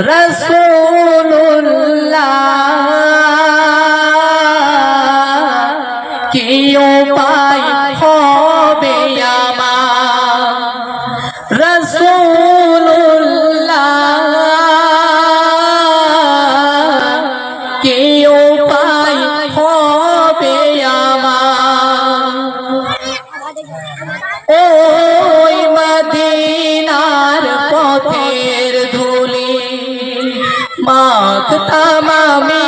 রসুল্লাহ কি উপায় হবে আমার? রসুল্লাহ কি উপায় হবে আমার? ওই মাখতাম আমি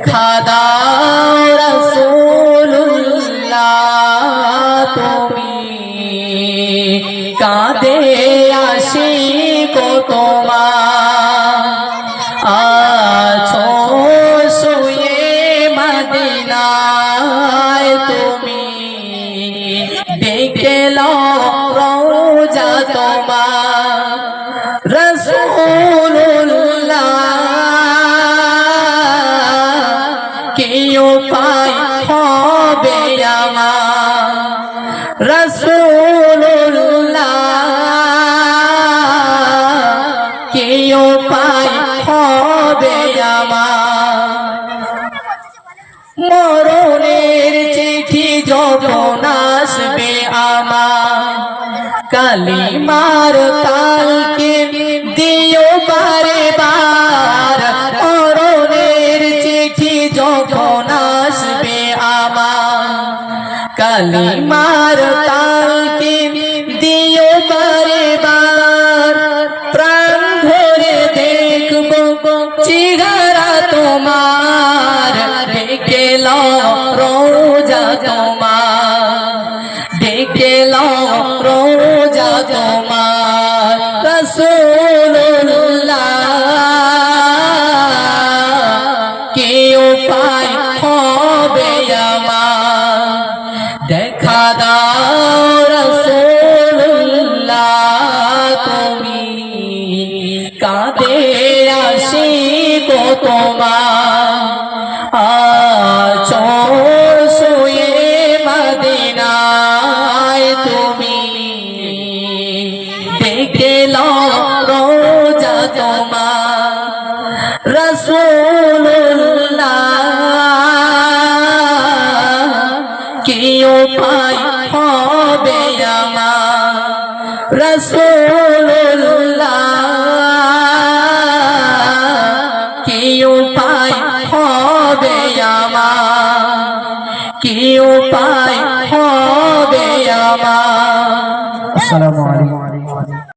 দেখা দাও রসুল্লাহ তুমি কাঁদে আসি কো তোমার। আছো শুয়ে মদিনায়। আমার রসুল্লাহ কি উপায় হবে আমার। মরণের চিঠি যখন আসবে আমার কালিমার কালিমার তালকে দিও বারে বার প্রাণ ভরে দেখব চিগারা তোমার। ডেকে লো রোজা তোমার। ডেকে লো তোমার আছো শুয়ে মদিনায় তুমি দেখে লো রোজা তোমার রসুল্লাহ কি উপায় হবে আমার রসুল্লাহ উপায় হবে আমার। আসসালামু